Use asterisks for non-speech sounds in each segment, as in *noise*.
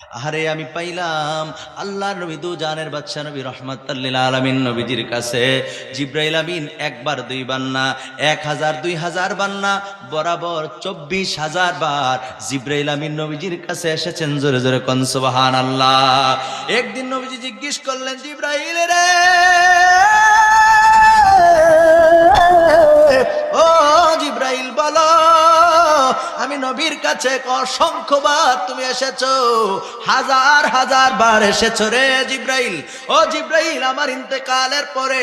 আরে আমি পাইলাম আল্লাহ নবী দু জানের বাচ্চা নবী রহমাতাল্লিল আলমিন নবীজির কাছে। জিব্রাইল আমিন একবার দুইবার না, এক হাজার, দুই হাজার বার না, বরাবর চব্বিশ হাজার বার জিব্রাইল আমিন নবীজির কাছে এসেছেন জোরে জোরে কনসবাহান আল্লাহ একদিন নবীজি জিজ্ঞেস করলেন, জিব্রাইল রে, ও জিব্রাইল বলো আমি নবীর কাছে অসংখ্যবার তুমি এসেছ, হাজার হাজার বার এসেছ রে জিব্রাইল। ও জিব্রাইল, আমার ইন্তেকালের পরে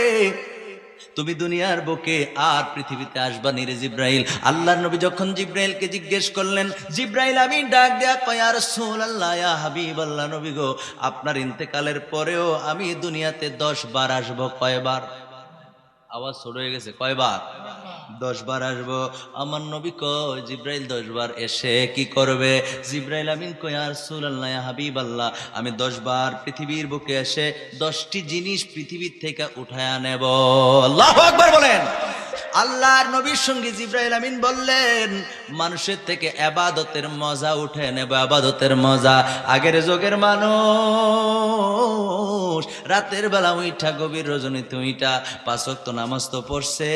তুমি দুনিয়ার বুকে আর পৃথিবীতে আসবা নিরে জিব্রাইল। আল্লাহর নবী যখন জিব্রাইলকে জিজ্ঞেস করলেন, জিব্রাইল, আমি ডাক দেয়া কয়া রসুল আল্লাহ হাবিব আল্লাহ নবী গো, আপনার ইন্তেকালের পরেও আমি দুনিয়াতে দশ বার আসব কয়বার? আওয়াজ ছোট হয়ে গেছে, কয়বার? দশ বার আসব। আমার নবী কয়, জিব্রাইল দশ বার এসে কি করবে? জিব্রাইল আমিন কয়, আর সুল্লাহ হাবিব আল্লাহ আমি দশ বার পৃথিবীর বুকে এসে দশটি জিনিস পৃথিবীর থেকে উঠায় নেব। আল্লাহ একবার বলেন। আল্লাহর নবীর সঙ্গে জিব্রাইল আমিন বললেন, মানুষের থেকে আবাদতের মজা উঠে নেব, আবাদতের মজা। আগের যুগের মানুষ, রাতের বেলা উইঠা, গভীর রজনীতে উইঠা পাঁচক্ত নামাজ তো পড়ছে,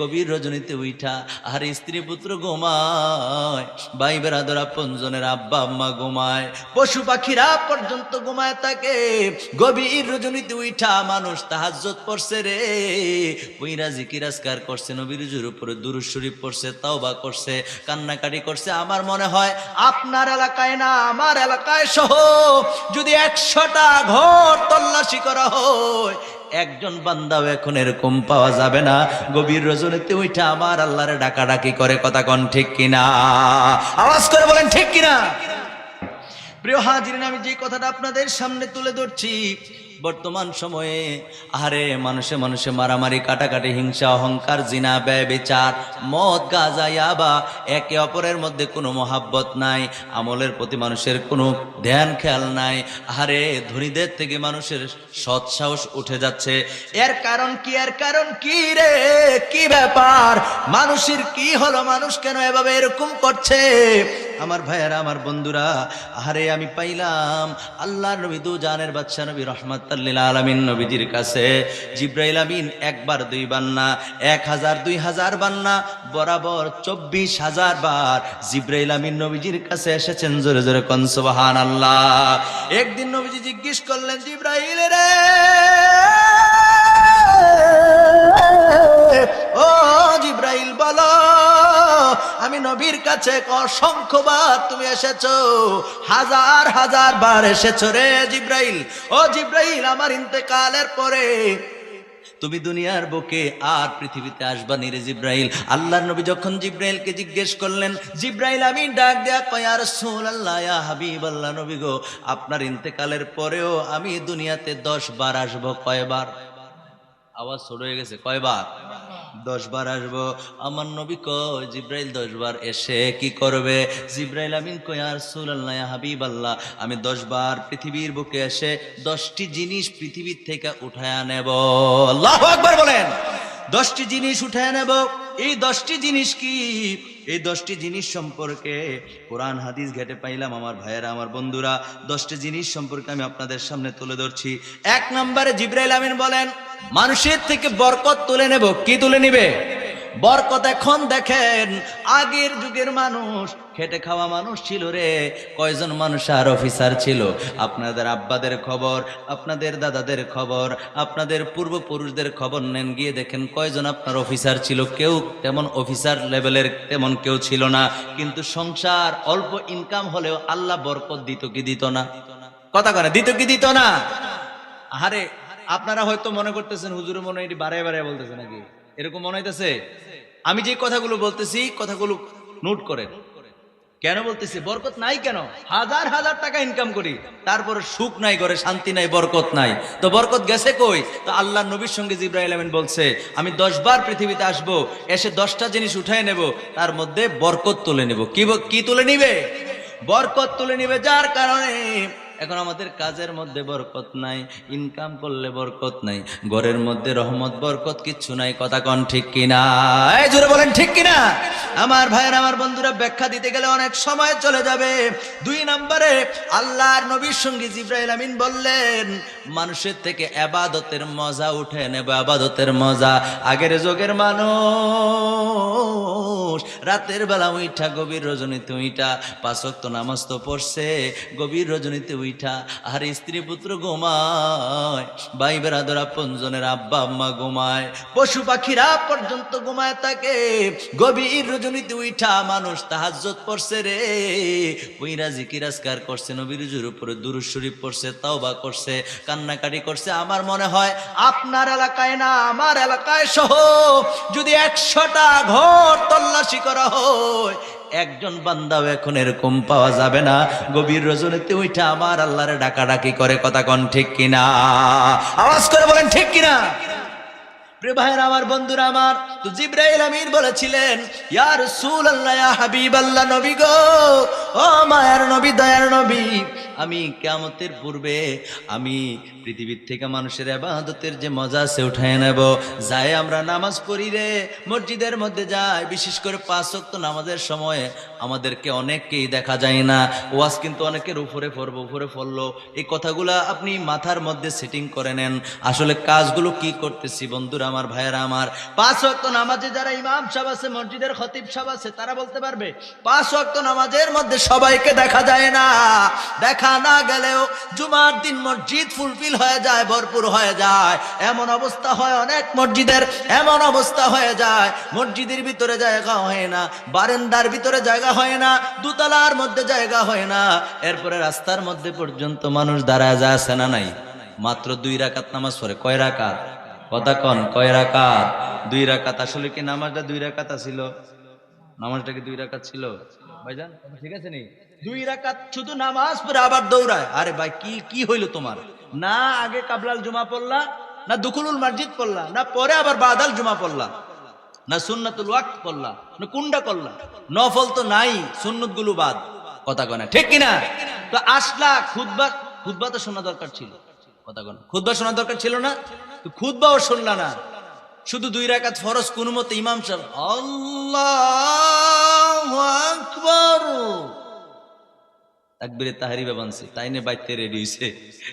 গভীর রজনীতে উইঠা, আর স্ত্রী পুত্র ঘুমায়, ভাই বেড়াদর পঞ্জনের আব্বা আম্মা ঘুমায়, পশু পাখিরা পর্যন্ত ঘুমায় থাকে। গভীর রজনীতে উইঠা মানুষ তাহাজ্জত পড়ছে রে ওইরা জিকিরাজকার করছে নবীরজুর উপরে দুরুদ শরীফ পড়ছে, তাওবা করছে, কান্নাকাটি করছে। আমার মনে হয় আপনার এলাকায় না, আমার এলাকায় সহ। যদি একশোটা ঘর তল্লাশি করা হয়, একজন বান্দাও এখন এরকম পাওয়া যাবে না। গভীর রজনীতে ওইটা আমার আল্লাহরে ডাকাডাকি করে, কথা কন ঠিক কিনা? আওয়াজ করে বলেন ঠিক কিনা? প্রিয় হাজিরিন, আমি যে কথাটা আপনাদের সামনে তুলে ধরছি বর্তমান সময়ে আরে মানুষে মানুষে মারামারি, কাটাকাটি, হিংসা, অহংকার, জিনা, ব্যয়, বিচার, মদ, গাজা, ইয়াবা, একে অপরের মধ্যে কোনো মহাব্বত নাই, আমলের প্রতি মানুষের কোনো ধ্যান, খেয়াল নাই। আরে ধনীদের থেকে মানুষের সৎসাহস উঠে যাচ্ছে। এর কারণ কি, এর কারণ কি রে? কি ব্যাপার? মানুষের কি হলো? মানুষ কেন এভাবে এরকম করছে? আমার ভাইয়েরা, আমার বন্ধুরা আরে আমি পাইলাম। আল্লাহ নবী দু জানের বাচ্চা নবী রহমাতাল্লিল আলমিন নবীজির কাছে। জিব্রাইল আমিন একবার দুইবার না, এক হাজার, দুই হাজার বার না, বরাবর চব্বিশ হাজার বার জিব্রাইল আমিন নবীজির কাছে এসেছেন জোরে জোরে কনসবাহান আল্লাহ একদিন নবীজি জিজ্ঞেস করলেন, জিব্রাইল রে! ও জিব্রাইল বলো। আমি নবীর কাছে অসংখ্যবার তুমি এসেছ, হাজার হাজার বার এসেছ রে জিব্রাইল। ও জিব্রাইল, আমার ইন্তেকালের পরে তুমি দুনিয়ার বুকে আর পৃথিবীতে আসবা নিরে জিব্রাইল। আল্লাহর নবী যখন জিব্রাইলকে জিজ্ঞেস করলেন, জিব্রাইল, আমি ডাক দেয়া কয়ার সোল আল্লাহ হাবিব আল্লাহ নবী গো, আপনার ইন্তেকালের পরেও আমি দুনিয়াতে দশ বার আসব কয়বার? আওয়াজ ছোট হয়ে গেছে, কয়বার? দশ বার আসব। আমার নবী কয়, জিব্রাইল দশ বার এসে কি করবে? জিব্রাইল আমিন কয়ার সুল্লাহ হাবিব আল্লাহ আমি দশ বার পৃথিবীর বুকে এসে দশটি জিনিস পৃথিবীর থেকে উঠায় নেব। আল্লাহ একবার বলেন। দশটি জিনিস উঠায় নেব। এই দশটি জিনিস কি? এই দশটি জিনিস সম্পর্কে কোরআন হাদিস ঘেটে পাইলাম আমার ভাইয়েরা, আমার বন্ধুরা। দশটি জিনিস সম্পর্কে আমি আপনাদের সামনে তুলে ধরছি। এক নম্বরে জিব্রাইল আমিন বলেন মানুষের থেকে বরকত তুলে নেব। কি তুলে নিবে? বরকত এখন দেখেন, আগের যুগের মানুষ, খেটে খাওয়া মানুষ ছিল রে। কয়জন মানুষ আর অফিসার ছিল? আপনাদের আব্বাদের খবর, আপনাদের দাদাদের খবর, আপনাদের পূর্বপুরুষদের খবর নেন, গিয়ে দেখেন কয়জন আপনার অফিসার ছিল। কেউ তেমন অফিসার লেভেলের, তেমন কেউ ছিল না। কিন্তু সংসার অল্প ইনকাম হলেও আল্লাহ বরকত দিত কি দিত না? কথা করে দিত কি দিত না? আরে আপনারা হয়তো মনে করতেছেন, হুজুরে মনে এটি বারে বারে বলতেছে নাকি? এরকম মনে হইতেছে? আমি যে কথাগুলো বলতেছি, কথাগুলো নোট করেন। কেন বলতেছি? বরকত নাই কেন? হাজার হাজার টাকা ইনকাম করি, তারপরে সুখ নাই করে শান্তি নাই, বরকত নাই। তো বরকত গেছে কই? তো আল্লাহ নবীর সঙ্গে জিব্রাহিল বলছে, আমি দশ বার পৃথিবীতে আসব, এসে দশটা জিনিস উঠাই নেব, তার মধ্যে বরকত তুলে নেব। কি তুলে নিবে? বরকত তুলে নিবে যার কারণে এখন আমাদের কাজের মধ্যে বরকত নাই ইনকাম করলে বরকত নাই, ঘরের মধ্যে রহমত, বরকত কিচ্ছু নাই, কথা কন ঠিক কিনা? এই জোরে বলেন ঠিক কিনা? আমার ভাইয়ের, আমার বন্ধুরা, ব্যাখ্যা দিতে গেলে অনেক সময় চলে যাবে। দুই নম্বরে, আল্লাহর নবীর সঙ্গে জিব্রাইল আমিন বললেন, মানুষের থেকে আবাদতের মজা উঠে নেবে, আবাদতের মজা। আগের যুগের মানুষ, রাতের বেলা উইঠা, গভীর রজনীতে উইঠা পাঁচক্ত নামাজ তো পড়ছে, গভীর রজনীতে উইঠা আর স্ত্রী পুত্র ঘুমায়, ভাই বেড়াদর আপনজনের আব্বা আম্মা ঘুমায়, পশু পাখিরা পর্যন্ত ঘুমায় থাকে গভীর রজনীতে উইঠা মানুষ তাহাজ্জত পড়ছে রে। ওইরা জিকিরাজকার করছে নবীরুজুর উপরে দুরুদ শরীফ পড়ছে, তাওবা করছে, কান্নাকাটি করছে। আমার মনে হয় আপনার এলাকায় না, আমার এলাকায় সহ, যদি একশোটা ঘর তল্লাশি করা হয় একজন বান্দাও এখন এরকম পাওয়া যাবে না। গভীর রজনীতে ওইটা আমার আল্লাহরে ডাকাডাকি করে কথা কন ঠিক কিনা? আওয়াজ করে বলেন ঠিক কিনা? ভাইয়ের, আমার বন্ধুরা আমার, তো জিব্রাইল আমির বলেছিলেন, ইয়া রাসূলুল্লাহ, ইয়া হাবিবাল্লাহ, নবী গো, ও মায়ার নবী, দয়ার নবী আমি কেমতের পূর্বে আমি পৃথিবীর থেকে মানুষের আবাদতের যে মজা আছে উঠায় নেব। যাই আমরা নামাজ পড়ি রে, মসজিদের মধ্যে যাই, বিশেষ করে পাঁচ নামাজের সময় আমাদেরকে অনেককেই দেখা যায় না। ওয়াজ কিন্তু অনেকের উপরে পড়ব, উপরে পড়ল। এই কথাগুলা আপনি মাথার মধ্যে সেটিং করে নেন। আসলে কাজগুলো কি করতেছি বন্ধুরা, আমার ভাইয়েরা আমার? পাঁচ ওয়াক্ত নামাজে যারা ইমাম সাহেব আছে, মসজিদের খতিব সাহেব আছে, তারা বলতে পারবে, পাঁচ ওয়াক্ত নামাজের মধ্যে সবাইকে দেখা যায় না। দেখা না গেলেও জুমার দিন মসজিদ ফুলফিল হয়ে যায়, ভরপুর হয়ে যায়। এমন অবস্থা হয় অনেক মসজিদের, এমন অবস্থা হয়ে যায়। মসজিদের ভিতরে জায়গা হয় না, বারেন্দার ভিতরে জায়গা হয় না, দুতলার মধ্যে জায়গা হয় না। এরপরে রাস্তার মধ্যে পর্যন্ত মানুষ দাঁড়ায় যায় আছে না নাই? মাত্র দুই রাকাত নামাজ পড়ে। কয় রাকাত? কথা কন, কয় রাকাত? দুই রাকাত আসলে কি নামাজটা দুই রাকাত ছিল নামাজটা কি দুই রাকাত ছিল? ভাইজান ঠিক আছে নি? দুই রাকাত শুধু নামাজ পড়ে আবার দৌড়ায়। আরে ভাই, কি কি হইল তোমার? না আগে কাবলাল জুমা পড়লা, না দুকুলুল মসজিদ পড়লা, না পরে আবার বাদাল জুমা পড়লা। না সুন্নাতুল ওয়াক্ত করলা, না কুন্ডা করলা। নফল তো নাই সুন্নতগুলো বাদ। কথা কনা ঠিক কিনা? তো আসলা খুদবা খুদবা তো শোনা দরকার ছিল। কথা কনা খুদবা শোনা দরকার ছিল না? তো খুদবাও শুনলা না। শুধু দুই রাকাত ফরজ, কোন মতে ইমাম সাহেব, আল্লাহ! তাকবিরে তাহারি বানছে। তাই নিয়ে বাড়িতে রেডি হয়েছে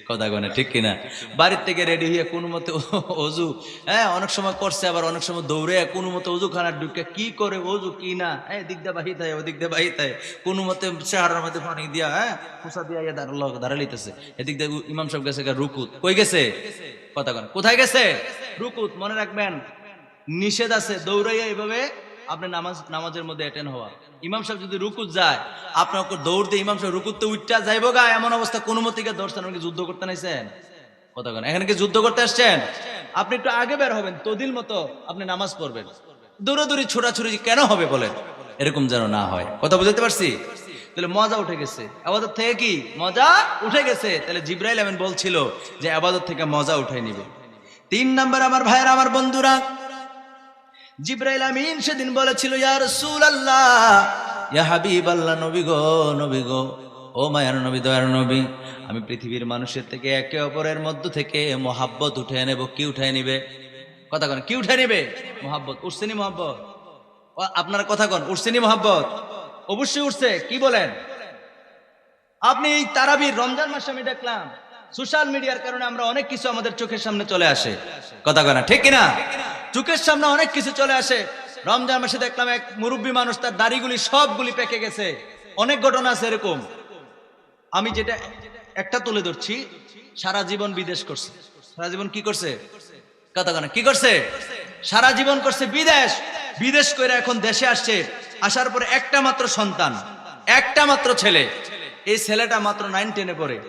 কথা কনে ঠিক কিনা? বাড়ির থেকে রেডি হয়ে কোনো মতে *laughs* অজু হ্যাঁ অনেক সময় করছে, আবার অনেক সময় দৌড়ে কোনো মতে অজু খানার ঢুকে কি করে অজু, কি না? হ্যাঁ দিক দিয়ে বাহিত হয় ওদিক দিয়ে বাহিত হয় কোনো মতে চেহারার মধ্যে পানি দিয়া হ্যাঁ খুসা দিয়া ইয়ে দাঁড়াল দাঁড়ালিতেছে এদিক দিয়ে ইমাম সাহেব গেছে রুকুত। কই গেছে? কথা কন কোথায় গেছে? রুকুত, মনে রাখবেন, নিষেধ আছে, দৌড়াইয়া এইভাবে আপনি নামাজ, নামাজের মধ্যে অ্যাটেন্ড হওয়া। ইমাম সাহেব যদি রুকুত যায় আপনার ওকে দৌড় দিয়ে ইমাম সাহেব রুকুত উঠটা যাইবো গা, এমন অবস্থা কোনো মতিকে দর্শন কি যুদ্ধ করতে নাইছেন? কথা এখানে কি যুদ্ধ করতে আসছেন? আপনি একটু আগে বের হবেন, তদিল মতো আপনি নামাজ পড়বেন। দৌড়াদৌড়ি ছোড়াছুড়ি কেন হবে বলেন? এরকম যেন না হয়। কথা বুঝতে পারছি? তাহলে মজা উঠে গেছে। আবাদত থেকে কি? মজা উঠে গেছে। তাহলে জিব্রাইল আমিন বলছিল যে আবাদত থেকে মজা উঠাই নিবে। তিন নাম্বার আমার ভাইয়ের, আমার বন্ধুরা জিব্রাইল আমিন সেদিন বলেছিল ইয়ার ইয়া রাসূলুল্লাহ, ইয়া হাবিবাল্লাহ, নবী গো নবী গো, ও মায়ার নবী, দয়ার নবী, আমি পৃথিবীর মানুষের থেকে একে অপরের মধ্য থেকে মোহাব্বত উঠে নেব, কি উঠে নিবে? কথা কন, কি উঠে নেবে? মোহাব্বত উঠছেনি মোহাব্বত? আপনার কথা কন উঠছেনি মোহাব্বত? অবশ্যই উঠছে, কি বলেন? আপনি এই তারাবির রমজান মাসে আমি দেখলাম সোশ্যাল মিডিয়ার কারণে আমরা অনেক কিছু আমাদের চোখের সামনে চলে আসে। কথা কনা ঠিক কিনা? চোখের সামনে অনেক কিছু চলে আসে। রমজান মাসে দেখলাম এক মুরব্বী মানুষ তার দাড়িগুলি সবগুলি পেকে গেছে। অনেক ঘটনা আছে এরকম। আমি যেটা একটা তুলে ধরছি, সারা জীবন বিদেশ করছে। সারা জীবন কি করছে? কথা কনা কি করছে? সারা জীবন করছে বিদেশ। বিদেশ করে এখন দেশে আসছে। আসার পরে একটা মাত্র সন্তান, একটা মাত্র ছেলে। এই ছেলেটা মাত্র নাইন টেনে পড়ে।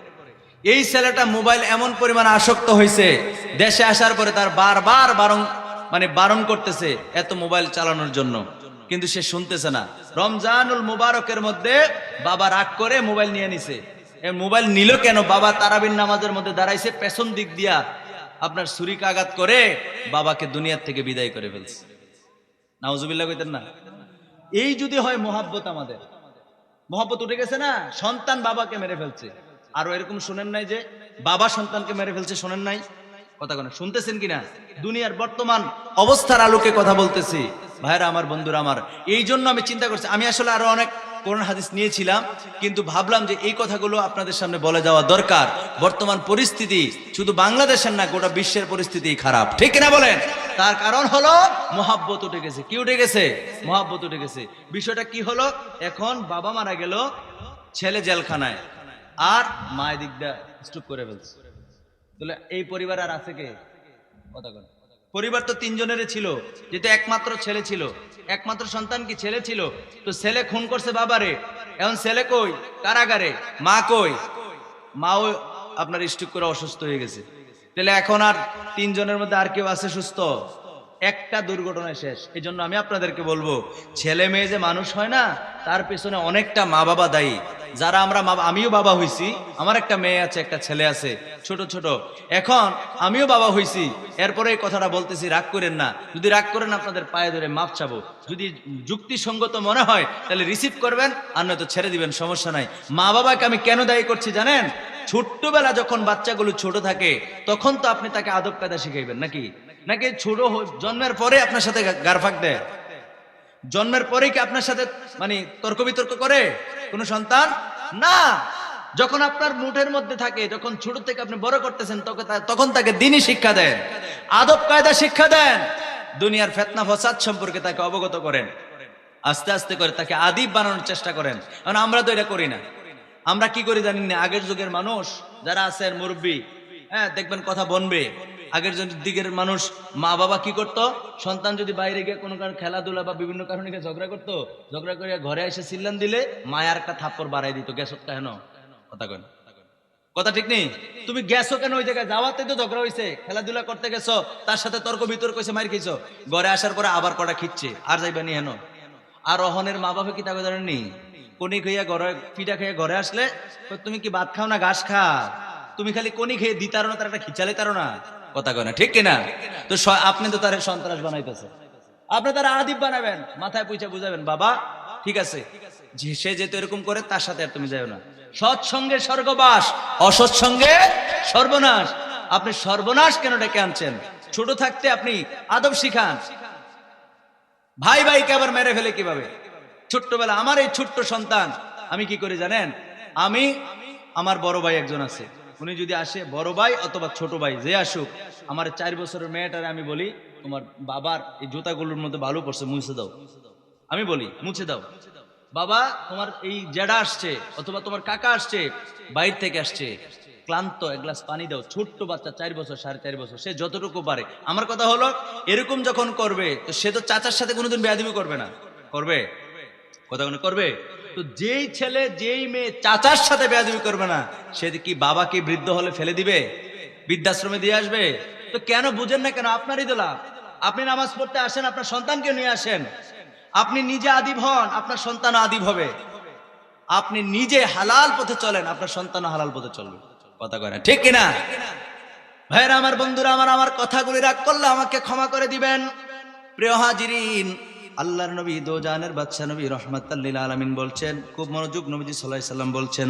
এই ছেলেটা মোবাইল এমন পরিমাণ আসক্ত হয়েছে, দেশে আসার পরে তার বারবার বারণ মানে বারণ করতেছে এত মোবাইল চালানোর জন্য। কিন্তু সে শুনতেছে না। রমজানুল মুবারকের মধ্যে বাবা রাগ করে মোবাইল নিয়ে নিছে। মোবাইল নিল কেন? বাবা তারাবিন নামাজের মধ্যে দাঁড়াইছে, পেছন দিক দিয়া আপনার ছুরিকা আঘাত করে বাবাকে দুনিয়ার থেকে বিদায় করে ফেলছে। নাউজুবিল্লাহ কইতেন না? এই যদি হয় মোহাব্বত আমাদের। মোহাব্বত উঠে গেছে না? সন্তান বাবাকে মেরে ফেলছে। আরও এরকম শোনেন নাই যে বাবা সন্তানকে মেরে ফেলছে, শোনেন নাই? কথা কোনো, শুনতেছেন কিনা? দুনিয়ার বর্তমান অবস্থার আলোকে কথা বলতেছি। ভাইরা, আমার বন্ধুরা, আমার এই জন্য আমি চিন্তা করছি, আমি আসলে আরও অনেক কোরআন হাদিস নিয়েছিলাম, কিন্তু ভাবলাম যে এই কথাগুলো আপনাদের সামনে বলে যাওয়া দরকার। বর্তমান পরিস্থিতি শুধু বাংলাদেশের না, গোটা বিশ্বের পরিস্থিতি খারাপ। ঠিক কিনা বলেন? তার কারণ হলো মহাব্বত উঠে গেছে। কি উঠে গেছে? মহাব্বত উঠে গেছে। বিষয়টা কি হলো? এখন বাবা মারা গেল ছেলে জেলখানায়। আর মায়ের দিকটা স্টুপ করে ফেলছে। তাহলে এই পরিবার আর আছে কে? কথা কন। পরিবার তো তিনজনের ছিল যেহেতু একমাত্র ছেলে ছিল। একমাত্র সন্তান কি ছেলে ছিল? তো ছেলে খুন করছে বাবারে। এখন ছেলে কই? কারাগারে। মা কই? মাও আপনার স্টুক করে অসুস্থ হয়ে গেছে। তাহলে এখন আর তিনজনের মধ্যে আর কেউ আছে সুস্থ? একটা দুর্ঘটনায় শেষ। এই জন্য আমি আপনাদেরকে বলব, ছেলে মেয়ে যে মানুষ হয় না, তার পেছনে অনেকটা মা বাবা দায়ী। যারা আমরা আমিও বাবা হইছি, আমার একটা মেয়ে আছে, একটা ছেলে আছে, ছোট ছোট। এখন আমিও বাবা হইছি, এরপরে কথাটা বলতেছি, রাগ করেন না। যদি রাগ করেন, আপনাদের পায়ে ধরে মাপ চাবো। যদি যুক্তিসঙ্গত মনে হয়, তাহলে রিসিভ করবেন, আর নয়তো ছেড়ে দিবেন, সমস্যা নাই। মা বাবাকে আমি কেন দায়ী করছি জানেন? ছোট্টবেলা যখন বাচ্চাগুলো ছোট থাকে, তখন তো আপনি তাকে আদব কায়দা শিখাইবেন, নাকি? নাকি ছোট জন্মের পরে আপনার সাথে গারফাক দেয়? জন্মের পরে কি আপনার সাথে মানে তর্ক বিতর্ক করে? কোন সন্তান? না। যখন আপনার মুঠের মধ্যে থাকে, যখন ছোট থেকে আপনি বড় করতেছেন, তখন তাকে দিনই শিক্ষা দেন, আদব কায়দা শিক্ষা দেন। দুনিয়ার ফেতনা ফসাদ সম্পর্কে তাকে অবগত করেন। আস্তে আস্তে করে তাকে আদিব বানানোর চেষ্টা করেন। কারণ আমরা তো এটা করি না। আমরা কি করি জানি না? আগের যুগের মানুষ যারা আছেন মুরব্বী হ্যাঁ দেখবেন কথা বনবে। আগের দিকের মানুষ মা বাবা কি করত? সন্তান যদি বাইরে গিয়ে কোনো কারণে খেলাধুলা বা বিভিন্ন কারণে গিয়ে ঝগড়া করতো, ঝগড়া করে ঘরে এসে চিল্লান দিলে মায়ার একটা থাপ্পড় বাড়াই দিত। গ্যাস কেন কথা কেন কথা ঠিক নেই? তুমি গেছো কেন ওই জায়গায়? যাওয়াতে তো ঝগড়া হয়েছে খেলাধুলা করতে গেছো, তার সাথে তর্ক বিতর্ক হয়েছে মার খেয়েছো ঘরে আসার পরে আবার কটা খিচ্ছে আর যাইবা নি হেন? আর অহনের মা বাবা কি তাকে জানেননি? কোনি খাইয়া ঘরে পিঠা খাইয়া ঘরে আসলে তুমি কি ভাত খাও না ঘাস খা? তুমি খালি কোনি খেয়ে দিতারো না, তার একটা খিচালে তারো না। কথা কয় না, ঠিক কিনা? তো আপনি তো তার সন্ত্রাস বানাইতেছে। আপনি তারা আদিব বানাবেন, মাথায় পুইচা বুঝাবেন, বাবা, ঠিক আছে? সে যেহেতু এরকম করে, তার সাথে আর তুমি যাও না। সৎসঙ্গে স্বর্গবাস অসৎসঙ্গে সর্বনাশ। আপনি সর্বনাশ কেন ডেকে আনছেন? ছোট থাকতে আপনি আদব শিখান। ভাই ভাইকে আবার মেরে ফেলে কীভাবে? ছোট্টবেলা আমার এই ছোট্ট সন্তান, আমি কি করি জানেন? আমি, আমার বড় ভাই একজন আছে। উনি যদি আসে, বড় ভাই অথবা ছোট ভাই, যে আসুক, আমার চার বছরের মেয়েটারে আমি বলি, তোমার বাবার এই জুতাগুলোর মধ্যে ভালো পড়ছে, মুছে দাও। আমি বলি, মুছে দাও। বাবা, তোমার এই জেডা আসছে, অথবা তোমার কাকা আসছে, বাইর থেকে আসছে। ক্লান্ত, এক গ্লাস পানি দাও। ছোট্ট বাচ্চা, চার বছর, সাড়ে চার বছর, সে যতটুকু পারে। আমার কথা হলো, এরকম যখন করবে, তো সে তো চাচার সাথে কোনোদিন বেয়াদবি করবে না। করবে? কথা করবে? তো যেই ছেলে, যেই মেয়ে চাচার সাথে বেয়াদবি করবে না, সে কি বাবাকে বৃদ্ধ হলে ফেলে দিবে? বৃদ্ধাশ্রমে দিয়ে আসবে? তো কেন বুঝেন না কেন? আপনারই লাভ। আপনি নামাজ পড়তে আসেন, আপনার সন্তানকে নিয়ে আসেন। আপনি নিজে আদিব হন, আপনার সন্তান আদিব হবে। আপনি নিজে হালাল পথে চলেন, আপনার সন্তান হালাল পথে চলবে। কথা কয় না, ঠিক কিনা ভাইরা আমার বন্ধুরা, আমার আমার কথাগুলি রাগ করলে আমাকে ক্ষমা করে দিবেন। প্রিয় হাজিরিন আল্লাহর নবী দোজানের বাচ্চা নবী রহমাতাল্লিল আলমিন বলছেন, খুব মনোযোগ নবীজি সাল্লাহ সাল্লাম বলছেন,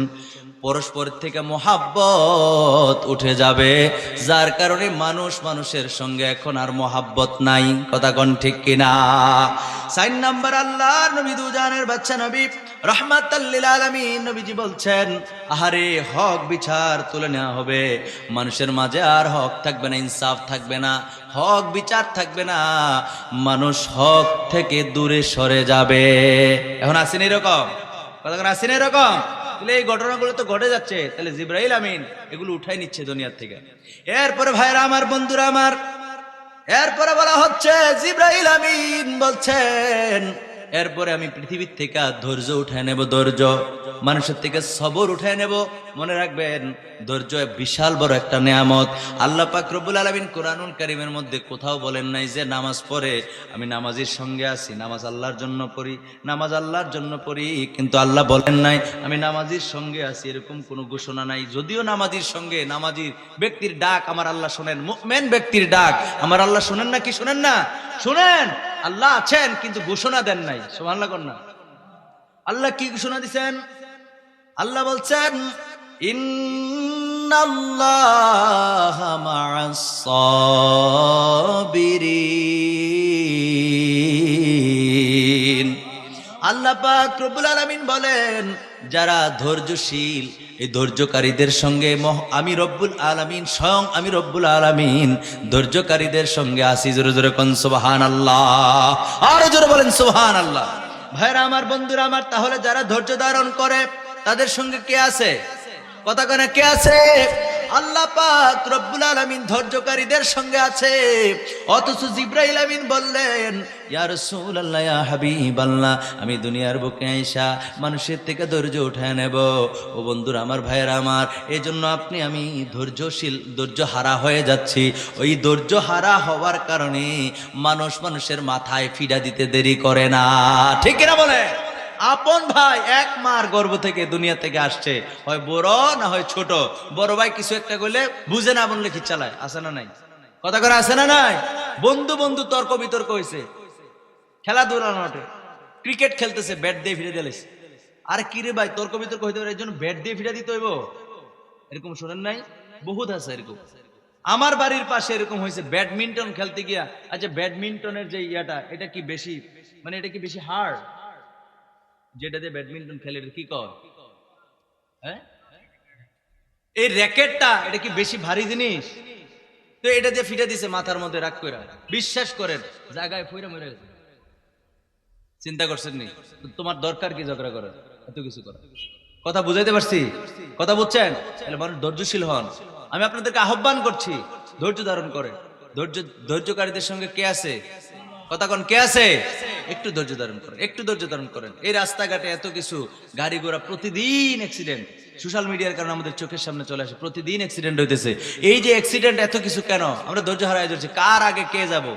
পরস্পর থেকে মোহাব্বত উঠে যাবে, যার কারণে মানুষ মানুষের সঙ্গে এখন আর মোহাব্বত নাই। কথা কন ঠিক কিনা? সাইন নাম্বার, আল্লাহর নবী দুজানের বাচ্চা নবী রহমাতাল্লিল আলমিন নবীজি বলছেন, আহারে হক বিচার তুলে নেওয়া হবে। মানুষের মাঝে আর হক থাকবে না, ইনসাফ থাকবে না, হক বিচার থাকবে না। মানুষ হক থেকে দূরে সরে যাবে। এখন আসেন এরকম। কতক্ষণ আসেন এরকম? তাহলে এই ঘটনাগুলো তো ঘটে যাচ্ছে। তাহলে জিব্রাইল আমিন এগুলো উঠাই নিচ্ছে দুনিয়ার থেকে। এরপরে ভাইরা আমার, বন্ধুরা আমার, এরপরে বলা হচ্ছে, জিব্রাইল আমিন বলছেন এরপরে আমি পৃথিবীর থেকে ধৈর্য উঠায় নেব ধৈর্য। মানুষের থেকে সবর উঠায় নেব। মনে রাখবেন, ধৈর্য বিশাল বড় একটা নেয়ামত। আল্লাহ পাক রব্বুল আলামিন কোরআনুল কারিমের মধ্যে কোথাও বলেন নাই যে নামাজ পড়ে আমি নামাজের সঙ্গে আছি, নামাজ আল্লাহর জন্য পড়ি, নামাজ আল্লাহর জন্য পড়ি, কিন্তু আল্লাহ বলেন নাই, আমি নামাজির সঙ্গে আছি, এরকম কোনো ঘোষণা নাই। যদিও নামাজির সঙ্গে নামাজির ব্যক্তির ডাক আমার আল্লাহ শোনেন মেন ব্যক্তির ডাক। আমার আল্লাহ শোনেন না কি শোনেন না? শোনেন, আল্লাহ আছেন, কিন্তু ঘোষণা দেন নাই। কর না। আল্লাহ কি ঘোষণা দিছেন? আল্লাহ বলছেন আল্লাহ পাক রব্বুল আলামিন বলেন, যারা ধৈর্যশীল, এই ধৈর্যকারীদের সঙ্গে আমি রব্বুল আলামিন, স্বয়ং আমি রব্বুল আলামিন, ধৈর্যকারীদের সঙ্গে আসি জোরে জোরে কোন সুবহান আল্লাহ আরও জোরে বলেন সুবহান আল্লাহ ভাইরা, আমার বন্ধুরা, আমার, তাহলে যারা ধৈর্য ধারণ করে, তাদের সঙ্গে কে আছে? কথা কেন কে আছে? আল্লাহ পাক রব্বুল আলামিন ধৈর্যকারীদের সঙ্গে আছে। অথচ জিব্রাইল আমিন বললেন, ইয়া রাসূলুল্লাহ, ইয়া হাবিবাল্লাহ, আমি দুনিয়ার বুকে আইসা মানুষের থেকে ধৈর্য উঠায় নেব। ও বন্ধুরা, আমার ভাইয়েরা আমার এই জন্য আপনি, আমি ধৈর্যশীল ধৈর্য হারা হয়ে যাচ্ছি। ওই ধৈর্য হারা হওয়ার কারণে মানুষ মানুষের মাথায় ফিডা দিতে দেরি করে না। ঠিক কিনা বলে আপন ভাই এক মার গর্ভ থেকে দুনিয়া থেকে আসছে। হয় বড় না হয় ছোট? বড় ভাই কিছু একটা করলে বুঝে না বললে কি চালায় আছে না নাই? কথা করে আছে না নাই? বন্ধু বন্ধু তর্ক বিতর্ক হয়েছে খেলাধুলা নটে ক্রিকেট খেলতেছে, ব্যাট দিয়ে ফিরে দিলিস আরে কি রে ভাই, তর্ক বিতর্ক হইতে পারে এর জন্য ব্যাট দিয়ে ফিরে দিতে হইব? এরকম শোনেন নাই? বহুত আছে এরকম। আমার বাড়ির পাশে এরকম হয়েছে ব্যাডমিন্টন খেলতে গিয়া। আচ্ছা ব্যাডমিন্টনের যে ইয়াটা, এটা কি বেশি? মানে এটা কি বেশি হার্ড? যেটা দিয়ে ব্যাডমিন্টন খেলে এটা কি কর? হ্যাঁ? এই র্যাকেটটা এটা কি বেশি ভারী জিনিস? তো এটা দিয়ে ফিটে দিছে মাথার মধ্যে রাগ করে বিশ্বাস করেন জায়গায় ফইরা মরে গেছে। চিন্তা করছেন নি? তোমার দরকার কি ঝগড়া করার? এত কিছু করা কথা বুঝাইতে পারছি? কথা বুঝছেন? তাহলে মানুষ ধৈর্যশীল হন। আমি আপনাদেরকে আহ্বান করছি ধৈর্য ধারণ করেন। ধৈর্য ধৈর্যকারীদের সঙ্গে কে আছে? কথা কোন কে আছে? একটু ধৈর্য ধারণ করেন, একটু ধৈর্য ধারণ করেন। এই রাস্তাঘাটে এত কিছু গাড়ি ঘোড়া, প্রতিদিন অ্যাক্সিডেন্ট সোশ্যাল মিডিয়ার কারণে আমাদের চোখের সামনে চলে আসে, প্রতিদিন অ্যাক্সিডেন্ট হইতেছে। এই যে অ্যাক্সিডেন্ট এত কিছু কেন? আমরা ধৈর্য হারাই যাচ্ছি কার আগে কে যাব?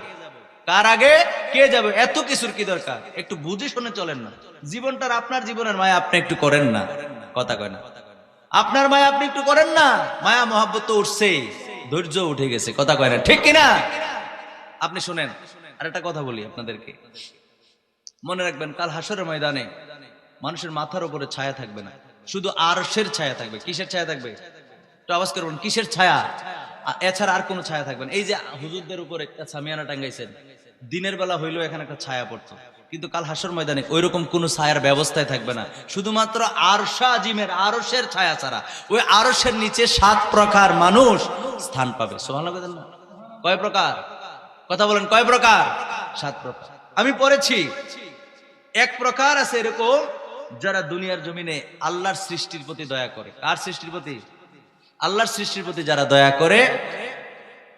কার আগে কে যাবে? এত কিছুর কি দরকার? একটু বুঝে শুনে চলেন না। জীবনটার আপনার জীবনের মায়া আপনি একটু করেন না। কথা কয় না। আপনার মায়া আপনি একটু করেন না। মায়া, মহাব্বত তো উঠছেই। ধৈর্য উঠে গেছে। কথা কয় না। ঠিক কিনা? আপনি শুনেন। আর একটা কথা বলি আপনাদেরকে। মনে রাখবেন, কাল হাসরের ময়দানে মানুষের মাথার উপরে ছায়া থাকবে না। শুধু আরশের ছায়া থাকবে। কিসের ছায়া থাকবে? করবেন কিসের ছায়া? এছাড়া আর কোনো ছায়া থাকবে না। এই যে হুজুরদের উপরে একটা সামিয়ানা টাঙ্গাইছেন, দিনের বেলা হইলেও এখানে একটা ছায়া পড়তো। কিন্তু কাল হাসর ময়দানে ওইরকম কোনো ছায়ার ব্যবস্থায় থাকবে না। শুধুমাত্র আরশা আজিমের, আরশের ছায়া ছাড়া। ওই আরশের নিচে সাত প্রকার মানুষ স্থান পাবে। সোহান কয় প্রকার? কথা বলেন, কয় প্রকার? সাত প্রকার। আমি পড়েছি। এক প্রকার আছে এরকম যারা দুনিয়ার জমিনে আল্লাহর সৃষ্টির প্রতি দয়া করে। কার সৃষ্টির প্রতি? আল্লাহর সৃষ্টির প্রতি যারা দয়া করে,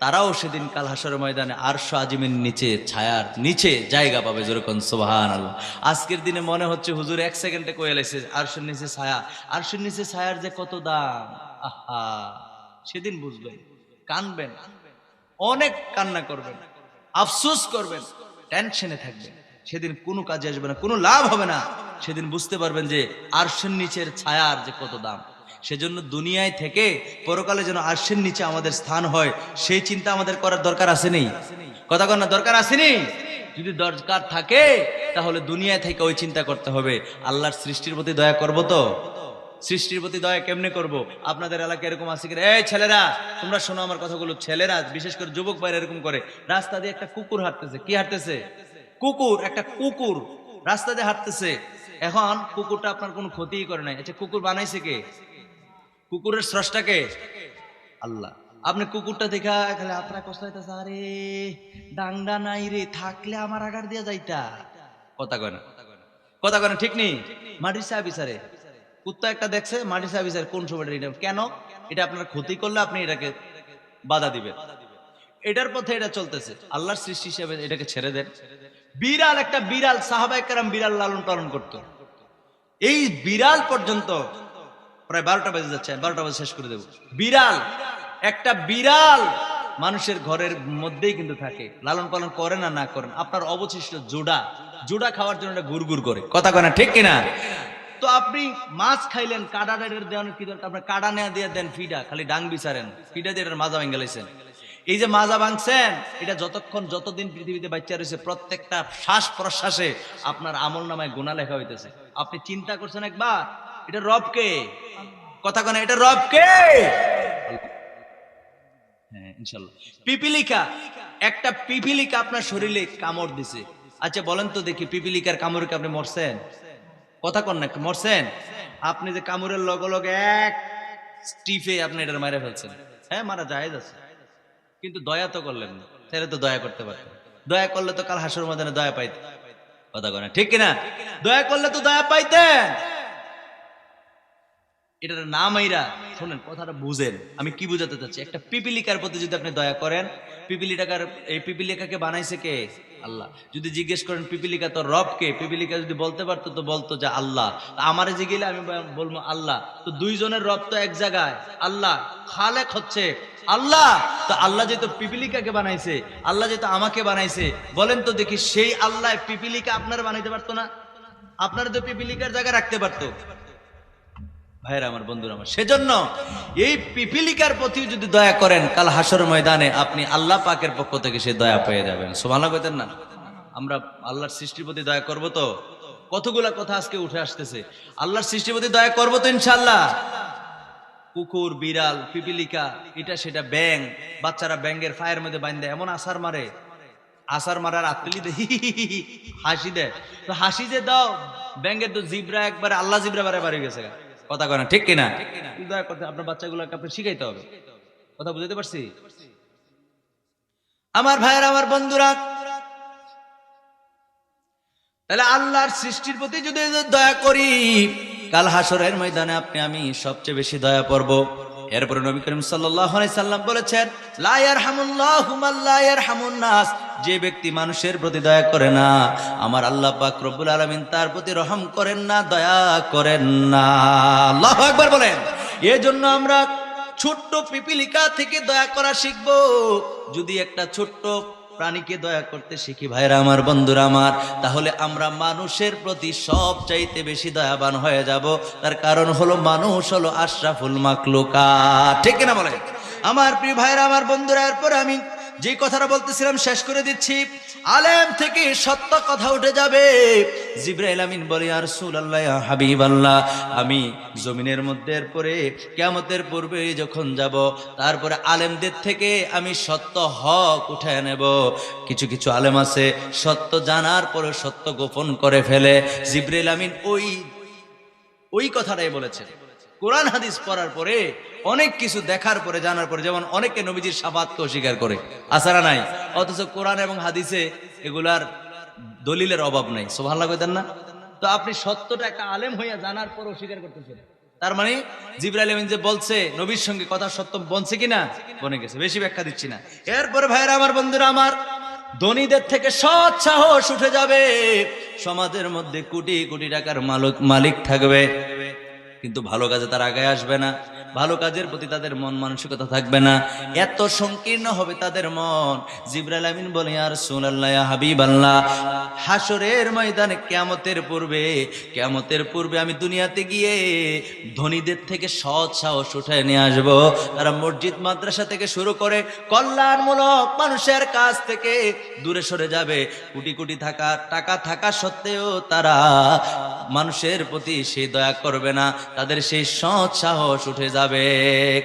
তারাও সেদিন কাল হাসরের ময়দানে আরশ আজিমের নিচে, ছায়ার নিচে জায়গা পাবে যেরকম সোহান আল্লাহ আজকের দিনে মনে হচ্ছে হুজুর এক সেকেন্ডে কয়ে এলেছে আরশের নিচে ছায়া। আরশের নিচে ছায়ার যে কত দাম? আহা, সেদিন বুঝবেন, কানবেন, অনেক কান্না করবেন, আফসোস করবেন, টেনশনে থাকবেন। সেদিন কোনো কাজে আসবে না, কোনো লাভ হবে না। সেদিন বুঝতে পারবেন যে আরশের নিচের ছায়ার যে কত দাম। সেজন্য দুনিয়ায় থেকে পরকালে যেন আরশের নিচে আমাদের স্থান হয়, সেই চিন্তা আমাদের করার দরকার আছে নেই। কথা না, দরকার আসেনি যদি দরকার থাকে, তাহলে দুনিয়ায় থেকে ওই চিন্তা করতে হবে। আল্লাহর সৃষ্টির প্রতি দয়া করব তো? সৃষ্টির প্রতি দয়া কেমনে করব? আপনাদের এলাকায় এরকম আছে কিনা? এই ছেলেরা, তোমরা শোনো আমার কথাগুলো। ছেলেরা, বিশেষ করে যুবক ভাইরা এরকম করে। রাস্তা দিয়ে একটা কুকুর হাঁটতেছে। কি হাঁটতেছে? কুকুর, একটা কুকুর রাস্তা দিয়ে হাঁটতেছে। এখন কুকুরটা আপনার কোনো ক্ষতিই করে নাই। আচ্ছা কুকুর বানাইছে কে? কুকুরের স্রষ্টাকে আল্লাহ। আপনি কুকুরটা দেখা খালি আপনার কষ্ট হইতেছে আরে ডাংডা নাই রে, থাকলে আমার আগার দিয়া যাইতা। কথা কয় না। কথা কয় না, ঠিক নেই? মাটির সাহেব বিচারে কুত্তা একটা দেখছে, মাটির সাহেব বিচারে কোন সময়টা এটা কেন? এটা আপনার ক্ষতি করলে আপনি এটাকে বাধা দিবেন। এটার পথে এটা চলতেছে। আল্লাহর সৃষ্টি হিসেবে এটাকে ছেড়ে দেন। বিড়াল, একটা বিড়াল সাহাবায়ে কেরাম বিড়াল লালন পালন করতো। এই বিড়াল পর্যন্ত প্রায় বারোটা বাজে যাচ্ছে বারোটা বাজে শেষ করে দেব। বিড়াল, একটা বিড়াল মানুষের ঘরের মধ্যেই কিন্তু থাকে। লালন পালন করেন না না করেন, আপনার অবশিষ্ট জোড়া জোড়া খাওয়ার জন্য গুড়গুড় করে। কথা কয় না, ঠিক কিনা? তো আপনি মাছ খাইলেন কাডা ডাইডের দেওয়ার কি দরকার? আপনার কাডা নেওয়া দিয়ে দেন, ফিডা, খালি ডাং বিচারেন ফিডা দিয়ে মাজা ভেঙ্গালাইছেন এই যে মাজা ভাঙছেন, এটা যতক্ষণ যতদিন পৃথিবীতে বাচ্চা রয়েছে, প্রত্যেকটা শ্বাস প্রশ্বাসে আপনার আমল নামায় গুণা লেখা হইতেছে। আপনি চিন্তা করছেন একবার, এটা রবকে কথা কেন, এটা রব কে? হ্যাঁ পিপিলিকা, একটা পিপিলিকা আপনার শরীরে কামড় দিছে। আচ্ছা বলেন তো দেখি, পিপিলিকার কামড়ে কি আপনি মরছেন? কথা কন না মরছেন? আপনি যে কামড়ের লগে লগে এক স্টিফে আপনি এটা মারা ফেলছেন। হ্যাঁ মারা যায় আছে। কিন্তু দয়া তো করলেন না। তাহলে তো দয়া করতে পারতেন দয়া করলে তো কাল হাসুর ময়দানে দয়া পাইতেন। কথা কয় না, ঠিক কিনা? দয়া করলে তো দয়া পাইতেন। এটার নাম আইরা, শোনেন, কথাটা বুঝেন। আমি কি বুঝাতে চাচ্ছি? একটা পিপিলিকার প্রতি যদি আপনি দয়া করেন, পিপিলিকার, এই পিপিলিকাকে বানাইছে কে? আল্লাহ। যদি জিজ্ঞেস করেন, পিপিলিকা তো রব কে? পিপিলিকা যদি বলতে পারতো, তো বলতো যে আল্লাহ। আমারে যে গেলে আমি বলব, আল্লাহ, তো দুইজনের রব তো এক জায়গায়। আল্লাহ, খালেক হচ্ছে আল্লাহ, তো আল্লাহ যেহেতু পিপিলিকাকে বানাইছে, আল্লাহ যেহেতু আমাকে বানাইছে, বলেন তো দেখি সেই আল্লাহ পিপিলিকা আপনার বানাইতে পারতো না? আপনার তো পিপিলিকার জায়গায় রাখতে পারতো। ভাইয়ের, আমার বন্ধুরা, আমার সেজন্য এই পিপিলিকার প্রতি যদি দয়া করেন, কাল হাসর ময়দানে আপনি আল্লাহ পাকের পক্ষ থেকে সে দয়া পেয়ে যাবেন। সোমালা কইতেন না? আমরা আল্লাহর সৃষ্টির প্রতি দয়া করব তো? কতগুলা কথা আজকে উঠে আসতেছে। আল্লাহর সৃষ্টির প্রতি দয়া করব তো ইনশাল্লাহ কুকুর, বিড়াল, পিপিলিকা, এটা সেটা ব্যাং বাচ্চারা ব্যাঙ্গের ফায়ের মধ্যে বাইন্দে এমন আসার মারে। আসার মারার আত্মলি দে। হাসি দেয় তো হাসি যে দাও ব্যাঙ্গের তো জিব্রা একবারে, আল্লাহ জিব্রা বারে বাড়ি গেছে কথা কয় না, ঠিক কিনা? দয়া করতে আপনার বাচ্চাগুলোকে আপনি শিখাইতে হবে। কথা বুঝতে পারছি? আমার ভাইয়ের, আমার বন্ধুরা, তাহলে আল্লাহর সৃষ্টির প্রতি যদি দয়া করি কাল হাসরের ময়দানে আপনি, আমি সবচেয়ে বেশি দয়া করব। এরপরে নবী করিম সাল্লাম বলেছেন যে ব্যক্তি মানুষের প্রতি দয়া করে না, আমার আল্লাহ পাক রব্বুল আলমিন তার প্রতি রহম করেন না, দয়া করেন না। আল্লাহু আকবার বলেন। এজন্য আমরা ছোট্ট পিপিলিকা থেকে দয়া করা শিখব। যদি একটা ছোট্ট প্রাণীকে দয়া করতে শিখি, ভাইরা আমার, বন্ধুরা আমার, তাহলে আমরা মানুষের প্রতি সব চাইতে বেশি দয়াবান হয়ে যাব। তার কারণ হলো মানুষ হলো আশরাফুল মাকলুকা ঠিক না বলে আমার প্রিয় ভাইরা, আমার বন্ধুরা, এরপর আমি যে কথাটা বলতেছিলাম শেষ করে দিচ্ছি। আলেম থেকে সত্য কথা উঠে যাবে। জিব্রাইল আমিন বলে আর সুলাল্লাহ হাবিব আল্লাহ আমি জমিনের মধ্যে পরে কেমতের পূর্বে যখন যাব, তারপরে আলেমদের থেকে আমি সত্য হক উঠে নেব। কিছু কিছু আলেম আছে, সত্য জানার পরে সত্য গোপন করে ফেলে। জিব্রাইল আমিন ওই ওই কথাটাই বলেছেন। কোরআন হাদিস পড়ার পরে, অনেক কিছু দেখার পরে, জানার পরে, যেমন অনেকে নবীজির সাবাতকে অস্বীকার করে। আসারা নাই। অথচ কোরআন এবং হাদিসে এগুলার দলিলের অভাব নাই। সোভাল্লা কইতেন না? তো আপনি সত্যটা একটা আলেম হইয়া জানার পর অস্বীকার করতেছেন। তার মানে জিব্রাইল আমিন যে বলছে, নবীর সঙ্গে কথা সত্য বলছে কিনা, বনে গেছে। বেশি ব্যাখ্যা দিচ্ছি না। এরপরে ভাইরা আমার, বন্ধুরা আমার, ধনীদের থেকে সৎ সাহস উঠে যাবে। সমাজের মধ্যে কোটি কোটি টাকার মালিক মালিক থাকবে। কিন্তু ভালো কাজে তার আগে আসবে না। ভালো কাজের প্রতি তাদের মন মানসিকতা থাকবে না। এত সংকীর্ণ হবে তাদের মন। জিব্রাইল আমিন বলে আর সুনাল্লাহ হাবিব আল্লাহ হাসরের ময়দানে কেমতের পূর্বে কেমতের পূর্বে আমি দুনিয়াতে গিয়ে ধনীদের থেকে সৎ সাহস উঠে নিয়ে আসব। তারা মসজিদ, মাদ্রাসা থেকে শুরু করে কল্যাণমূলক মানুষের কাছ থেকে দূরে সরে যাবে। কোটি কোটি থাকা, টাকা থাকা সত্ত্বেও তারা মানুষের প্রতি সে দয়া করবে না। তাদের সেই সৎ সাহস উঠে যাবে।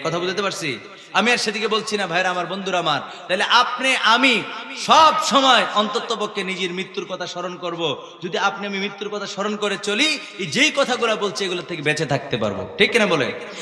কথা বুঝতে পারছি? আমি আর সেদিকে বলছি না, ভাইরা আমার, বন্ধুরা আমার। তাহলে আপনি, আমি সব সময় অন্তত পক্ষে নিজের মৃত্যুর কথা স্মরণ করব। যদি আপনি আমি মৃত্যুর কথা স্মরণ করে চলি, এই যেই কথাগুলো বলছি, এগুলো থেকে বেঁচে থাকতে পারব। ঠিক কিনা বলে